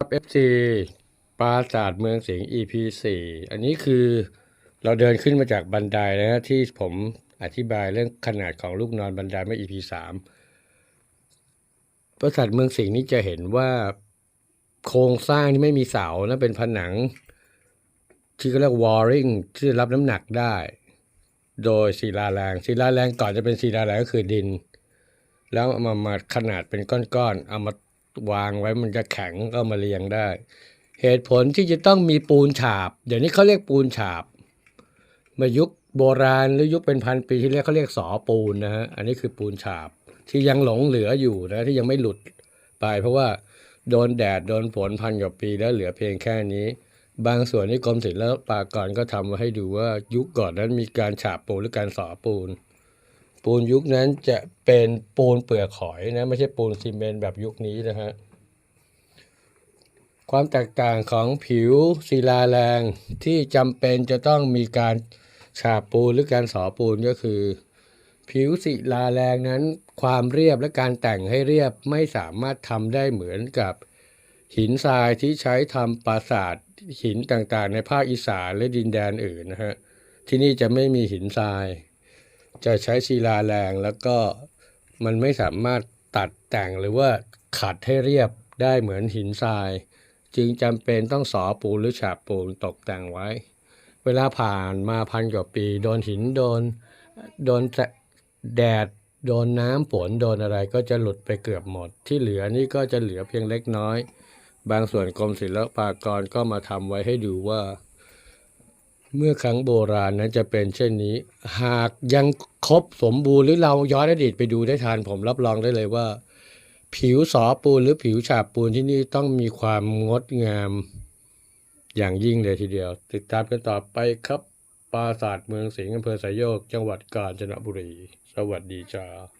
ครับ FC ปราสาทเมืองสิงห์ EP 4อันนี้คือเราเดินขึ้นมาจากบันไดนะฮะที่ผมอธิบายเรื่องขนาดของลูกนอนบันไดเมื่อ EP 3ปราสาทเมืองสิงห์นี่จะเห็นว่าโครงสร้างที่ไม่มีเสานะเป็นผนัง ที่เขาเรียก walling ที่รับน้ำหนักได้ โดยศิลาแรงศิลาแรงก่อนจะเป็นศิลาแรงก็คือดิน แล้วเอามามาขนาดเป็นก้อนๆเอามา วางไว้มันจะแข็งก็มาเรียงได้ เหตุผลที่จะต้องมีปูนฉาบ เดี๋ยวนี้เขาเรียกปูนฉาบมายุคโบราณหรือยุคเป็นพันปีที่แล้วเขาเรียกสอปูนนะฮะอันนี้คือปูนฉาบที่ยังหลงเหลืออยู่นะที่ยังไม่หลุดไป เพราะว่าโดนแดดโดนฝนพันกว่าปีแล้วเหลือเพียงแค่นี้ บางส่วนที่กรมศิลปากรก็ทำมาให้ดูว่ายุคก่อนนั้นมีการฉาบปูนหรือการสอปูน ปูนยุคนั้นจะเป็นปูนเปลือกหอยนะ ไม่ใช่ปูนซีเมนต์แบบยุคนี้นะฮะความแตกต่างของผิวศิลาแรงที่จำเป็นจะต้องมีการฉาบปูนหรือการสอปูนก็คือ ผิวศิลาแรงนั้น ความเรียบและการแต่งให้เรียบไม่สามารถทำได้เหมือนกับหินทรายที่ใช้ทำปราสาทหินต่างๆ ในภาคอีสานและดินแดนอื่นนะฮะที่นี่จะไม่มีหินทราย จะใช้ศิลาแรงแล้วก็มันไม่สามารถตัดแต่งหรือว่าขัดให้เรียบได้เหมือนหินทราย จึงจำเป็นต้องสอปูนหรือฉาบปูนตกแต่งไว้ เวลาผ่านมาพันกว่าปี โดนหินโดนโดนแดดโดนน้ำฝนโดนอะไรก็จะหลุดไปเกือบหมด ที่เหลือนี่ก็จะเหลือเพียงเล็กน้อย บางส่วนกรมศิลปากรก็มาทำไว้ให้ดูว่า เมื่อครั้งโบราณนั้นจะเป็นเช่นนี้ หากยังครบสมบูรณ์หรือเราย้อนอดีตไปดูได้ทันผมรับรองได้เลยว่า ผิวสอปูนหรือผิวฉาบปูนที่นี่ต้องมีความงดงามอย่างยิ่งเลยทีเดียว ติดตามกันต่อไปครับปราสาทเมืองสิงห์อำเภอสายโยก จังหวัดกาญจนบุรี สวัสดีจ้า